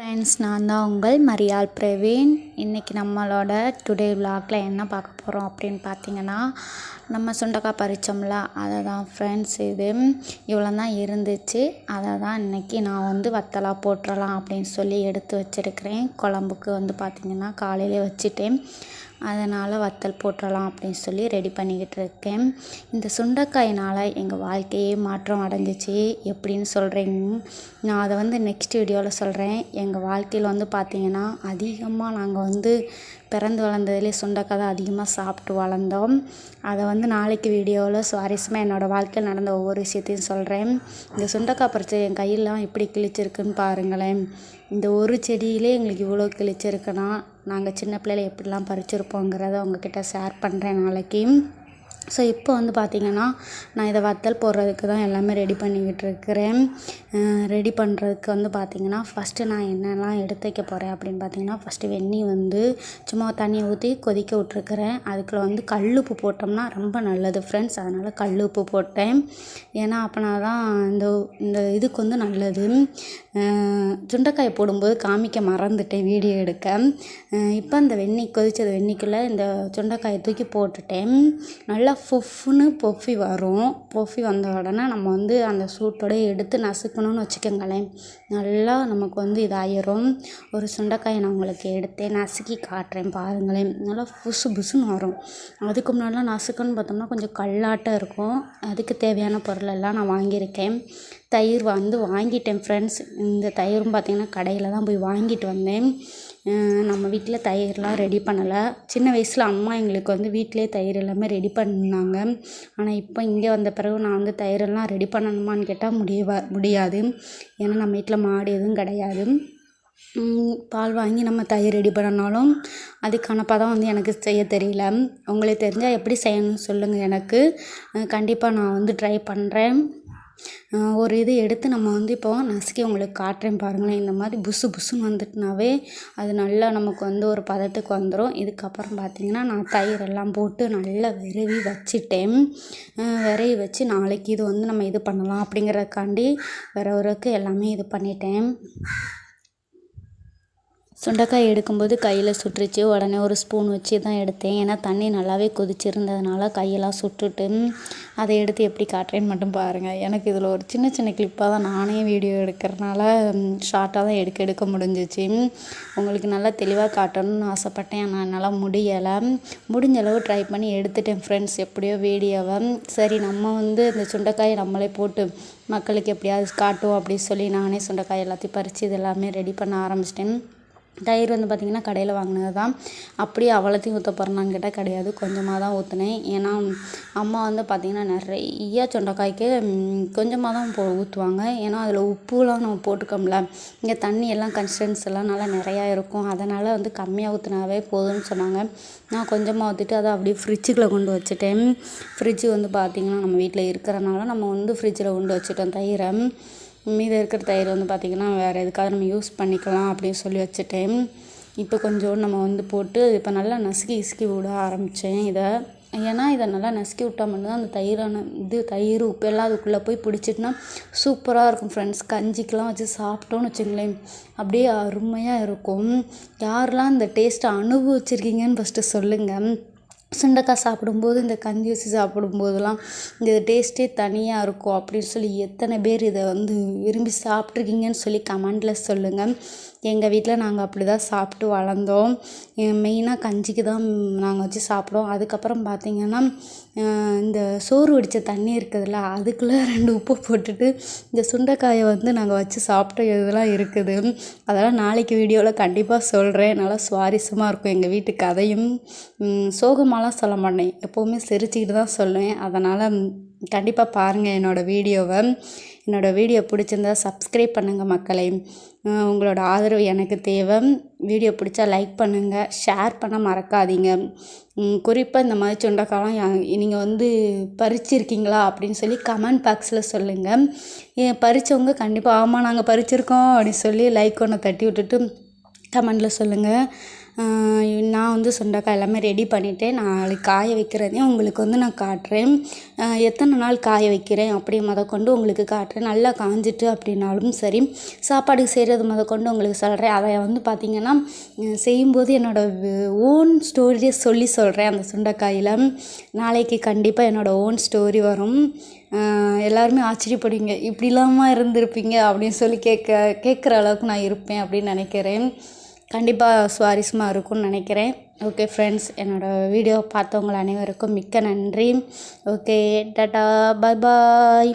Friends நான் தான் உங்கள் மரியாள் பிரவீன். இன்றைக்கி நம்மளோட டுடே விலாகில் என்ன பார்க்க போகிறோம் அப்படின்னு பார்த்தீங்கன்னா நம்ம சுண்டக்காய் பறித்தோம்ல அதை தான் ஃப்ரெண்ட்ஸ் இது. இவ்வளோ தான் இருந்துச்சு. அதை தான் இன்றைக்கி நான் வந்து வத்தலாக போட்டுறலாம் அப்படின்னு சொல்லி எடுத்து வச்சுருக்கிறேன். குழம்புக்கு வந்து பார்த்திங்கன்னா காலையிலே வச்சுட்டேன். அதனால் வத்தல் போட்டுறலாம் அப்படின்னு சொல்லி ரெடி பண்ணிக்கிட்டு இருக்கேன். இந்த சுண்டைக்காயினால் எங்கள் வாழ்க்கையே மாற்றம் அடைஞ்சிச்சு. எப்படின்னு சொல்கிறேன் நான் அதை வந்து நெக்ஸ்ட் வீடியோவில் சொல்கிறேன் எங்கள் வாழ்க்கையில் வந்து பார்த்திங்கன்னா அதிகமாக நாங்கள் வந்து பிறந்து வளர்ந்ததுலேயே சுண்டைக்காய் தான் அதிகமாக சாப்பிட்டு வளர்ந்தோம். அதை வந்து நாளைக்கு வீடியோவில் சுவாரஸ்யமாக என்னோடய வாழ்க்கையில் நடந்த ஒவ்வொரு விஷயத்தையும் சொல்கிறேன் இந்த சுண்டக்காய் பறித்து என் கையெல்லாம் எப்படி கிழிச்சிருக்குன்னு பாருங்களேன். இந்த ஒரு செடியிலே எங்களுக்கு இவ்வளோ கிழிச்சிருக்குன்னா நாங்கள் சின்ன பிள்ளையில எப்படிலாம் பறிச்சிருப்போங்கிறத உங்ககிட்ட ஷேர் பண்ணுறேன் நாளைக்கு. ஸோ இப்போ வந்து பார்த்திங்கன்னா நான் இதை வத்தல் போடுறதுக்கு தான் எல்லாமே ரெடி பண்ணிக்கிட்டு இருக்கிறேன். ரெடி பண்ணுறதுக்கு வந்து பார்த்திங்கன்னா ஃபஸ்ட்டு நான் என்னெல்லாம் எடுத்து வைக்க போகிறேன் அப்படின்னு பார்த்திங்கன்னா ஃபஸ்ட்டு வெந்நீர் வந்து சும்மா தண்ணியை ஊற்றி கொதிக்க விட்ருக்குறேன் அதுக்குள்ள வந்து கல் உப்பு போட்டோம்னா ரொம்ப நல்லது ஃப்ரெண்ட்ஸ் அதனால் கல் உப்பு போட்டேன். ஏன்னா அப்போனா தான் இந்த இந்த இதுக்கு வந்து நல்லது. சுண்டைக்காயை போடும்போது காமிக்க மறந்துட்டேன் வீடியோ எடுக்க. இப்போ அந்த வெந்நீர் கொதித்தது வெந்நீக்குள்ளே இந்த சுண்டைக்காயை தூக்கி போட்டுட்டேன். நல்லா ஃபுஃப்னு பொஃபி வரும். பொஃபி வந்த உடனே நம்ம வந்து அந்த சூட்டோடயே எடுத்து நசுக்கணும்னு வச்சுக்கோங்களேன். நல்லா நமக்கு வந்து இதாயிரும். ஒரு சுண்டைக்காயை நான் உங்களுக்கு எடுத்து நசுக்கி காட்டுறேன் பாருங்களேன். நல்லா புசு புசுன்னு வரும். அதுக்கு முன்னாடிலாம் நசுக்குன்னு பார்த்தோம்னா கொஞ்சம் கல்லாட்டம் இருக்கும். அதுக்கு தேவையான பொருள் எல்லாம் நான் வாங்கியிருக்கேன். தயிர் வந்து வாங்கிட்டேன் ஃப்ரெண்ட்ஸ் இந்த தயிரும் பார்த்திங்கன்னா கடையில் தான் போய் வாங்கிட்டு வந்தேன். நம்ம வீட்டில் தயிர்லாம் ரெடி பண்ணலை. சின்ன வயசில் அம்மா எங்களுக்கு வந்து வீட்டிலே தயிர் எல்லாமே ரெடி பண்ணாங்க. ஆனால் இப்போ இங்கே வந்த பிறகு நான் வந்து தயிரெல்லாம் ரெடி பண்ணணுமான்னு கேட்டால் முடியவா முடியாது. ஏன்னா நம்ம வீட்டில் மாடு எதுவும் கிடையாது. பால் வாங்கி நம்ம தயிர் ரெடி பண்ணனாலும் அதுக்கான பதம் வந்து எனக்கு செய்ய தெரியல. உங்களுக்கு தெரிஞ்சால் எப்படி செய்யணும்னு சொல்லுங்கள் எனக்கு. கண்டிப்பாக நான் வந்து ட்ரை பண்ணுறேன் ஒரு இது எடுத்து நம்ம வந்து இப்போ நசுக்கி உங்களுக்கு காட்டுறேன் பாருங்களேன். இந்த மாதிரி புசு புசுன்னு வந்துட்டுனாவே அது நல்லா நமக்கு வந்து ஒரு பதத்துக்கு வந்துடும் இதுக்கப்புறம் பார்த்திங்கன்னா நான் தயிர் எல்லாம் போட்டு நல்லா விரவி வச்சுட்டேன். விரவி வச்சு நாளைக்கு இது வந்து நம்ம இது பண்ணலாம் அப்படிங்கிறதுக்காண்டி விரவுறதுக்கு எல்லாமே இது பண்ணிட்டேன். சுண்டைக்காய் எடுக்கும்போது கையில் சுட்டுருச்சு. உடனே ஒரு ஸ்பூன் வச்சு தான் எடுத்தேன். ஏன்னா தண்ணி நல்லாவே கொதிச்சிருந்ததுனால கையெல்லாம் சுட்டுட்டு அதை எடுத்து எப்படி காட்டுறேன்னு மட்டும் பாருங்கள் எனக்கு இதில் ஒரு சின்ன சின்ன கிளிப்பாக தான் நானே வீடியோ எடுக்கிறனால ஷார்ட்டாக தான் எடுக்க எடுக்க முடிஞ்சிச்சு. உங்களுக்கு நல்லா தெளிவாக காட்டணும்னு ஆசைப்பட்டேன். ஆனால் என்னால் முடியலை. முடிஞ்ச அளவு ட்ரை பண்ணி எடுத்துட்டேன் ஃப்ரெண்ட்ஸ் எப்படியோ வீடியோவை சரி நம்ம வந்து இந்த சுண்டைக்காயை நம்மளே போட்டு மக்களுக்கு எப்படியாவது காட்டும் அப்படின்னு சொல்லி நானே சுண்டைக்காய் எல்லாத்தையும் பறித்து இது எல்லாமே ரெடி பண்ண ஆரம்பிச்சிட்டேன். தயிர் வந்து பார்த்திங்கன்னா கடையில் வாங்கினது தான் அப்படியே அவ்வளோத்தையும் ஊற்ற போகிறேன்னு கேட்டால் கிடையாது. கொஞ்சமாக தான் ஊற்றினேன் ஏன்னா அம்மா வந்து பார்த்திங்கன்னா நிறைய சொண்டைக்காய்க்கு கொஞ்சமாக தான் போ ஊற்றுவாங்க ஏன்னா அதில் உப்புலாம் நம்ம போட்டுக்கோம்ல. இங்கே தண்ணி எல்லாம் கன்சிஸ்டன்ஸ் எல்லாம் நல்லா நிறையா இருக்கும். அதனால் வந்து கம்மியாக ஊற்றினாவே போதும்னு சொன்னாங்க. நான் கொஞ்சமாக ஊற்றிட்டு அதை அப்படியே ஃப்ரிட்ஜுக்குள்ளே கொண்டு வச்சுட்டேன். ஃப்ரிட்ஜு வந்து பார்த்திங்கன்னா நம்ம வீட்டில் இருக்கிறனால நம்ம வந்து ஃப்ரிட்ஜில் கொண்டு வச்சுட்டோம் தயிரை. மீதி இருக்கிற தயிர் வந்து பார்த்திங்கன்னா வேறு எதுக்காவது நம்ம யூஸ் பண்ணிக்கலாம் அப்படின்னு சொல்லி வச்சுட்டேன். இப்போ கொஞ்சோண்டு நம்ம வந்து போட்டு இப்போ நல்லா நசுக்கி இசுக்கி விட ஆரம்பித்தேன் இதை. ஏன்னா இதை நல்லா நசுக்கி விட்டா மட்டும்தான் அந்த தயிரான இது தயிர் உப்பு எல்லாம் அதுக்குள்ளே போய் பிடிச்சிட்டுனா சூப்பராக இருக்கும் ஃப்ரெண்ட்ஸ் கஞ்சிக்கெலாம் வச்சு சாப்பிட்டோன்னு வச்சுங்களேன். அப்படியே அருமையாக இருக்கும். யாரெல்லாம் இந்த டேஸ்ட்டை அனுபவிச்சிருக்கீங்கன்னு ஃபஸ்ட்டு சொல்லுங்கள் சுண்டக்காய் சாப்பிடும்போது இந்த கஞ்சி வச்சு சாப்பிடும்போதெல்லாம் இந்த டேஸ்ட்டே தனியாக இருக்கும் அப்படின்னு சொல்லி எத்தனை பேர் இதை வந்து விரும்பி சாப்பிட்ருக்கீங்கன்னு சொல்லி கமெண்டில் சொல்லுங்கள் எங்கள் வீட்டில் நாங்கள் அப்படி தான் சாப்பிட்டு வளர்ந்தோம். மெயினாக கஞ்சிக்கு தான் நாங்கள் வச்சு சாப்பிடுவோம். அதுக்கப்புறம் பார்த்திங்கன்னா இந்த சோறு வடித்த தண்ணி இருக்குதுல்ல அதுக்குள்ளே ரெண்டு உப்பு போட்டுட்டு இந்த சுண்டைக்காயை வந்து நாங்கள் வச்சு சாப்பிட்ட இதெல்லாம் இருக்குது. அதெல்லாம் நாளைக்கு வீடியோவில் கண்டிப்பாக சொல்கிறேன் நல்லா சுவாரஸ்யமாக இருக்கும் எங்கள் வீட்டு கதையும். சோகமாலாம் சொல்ல மாட்டேன். எப்போவுமே சிரிச்சுக்கிட்டு தான் சொல்லுவேன். அதனால் கண்டிப்பாக பாருங்கள் என்னோடய வீடியோவை. என்னோடய வீடியோ பிடிச்சிருந்தா சப்ஸ்கிரைப் பண்ணுங்கள் மக்களை. உங்களோட ஆதரவு எனக்கு தேவை. வீடியோ பிடிச்சா லைக் பண்ணுங்கள் ஷேர் பண்ண மறக்காதீங்க. குறிப்பாக இந்த மாதிரி சுண்டைக்காலம் நீங்கள் வந்து பறிச்சிருக்கீங்களா அப்படின்னு சொல்லி கமெண்ட் பாக்ஸில் சொல்லுங்கள் பறித்தவங்க கண்டிப்பாக ஆமாம் நாங்கள் பறிச்சிருக்கோம் அப்படின்னு சொல்லி லைக் ஒன்று தட்டி விட்டுட்டு கமெண்டில் சொல்லுங்கள் நான் வந்து சுண்டக்காய் எல்லாமே ரெடி பண்ணிவிட்டேன் நாளைக்கு காய வைக்கிறதையும் உங்களுக்கு வந்து நான் காட்டுறேன். எத்தனை நாள் காய வைக்கிறேன் அப்படி முதக்கொண்டு உங்களுக்கு காட்டுறேன். நல்லா காஞ்சிட்டு அப்படின்னாலும் சரி சாப்பாடு செய்கிறது முதற்கொண்டு உங்களுக்கு சொல்கிறேன் அதை வந்து பார்த்திங்கன்னா செய்யும்போது என்னோடய ஓன் ஸ்டோரியை சொல்லி சொல்கிறேன் அந்த சுண்டைக்காயில். நாளைக்கு கண்டிப்பாக என்னோடய ஓன் ஸ்டோரி வரும். எல்லாருமே ஆச்சரியப்படுவீங்க. இப்படிலாமா இருந்திருப்பீங்க அப்படின்னு சொல்லி கேட்க கேட்குற அளவுக்கு நான் இருப்பேன் அப்படின்னு நினைக்கிறேன். கண்டிப்பாக சுவாரஸ்யமாக இருக்கும்னு நினைக்கிறேன். ஓகே ஃப்ரெண்ட்ஸ் என்னோடய வீடியோ பார்த்தவங்க அனைவருக்கும் மிக்க நன்றி. ஓகே டாட்டா பாய் பாய்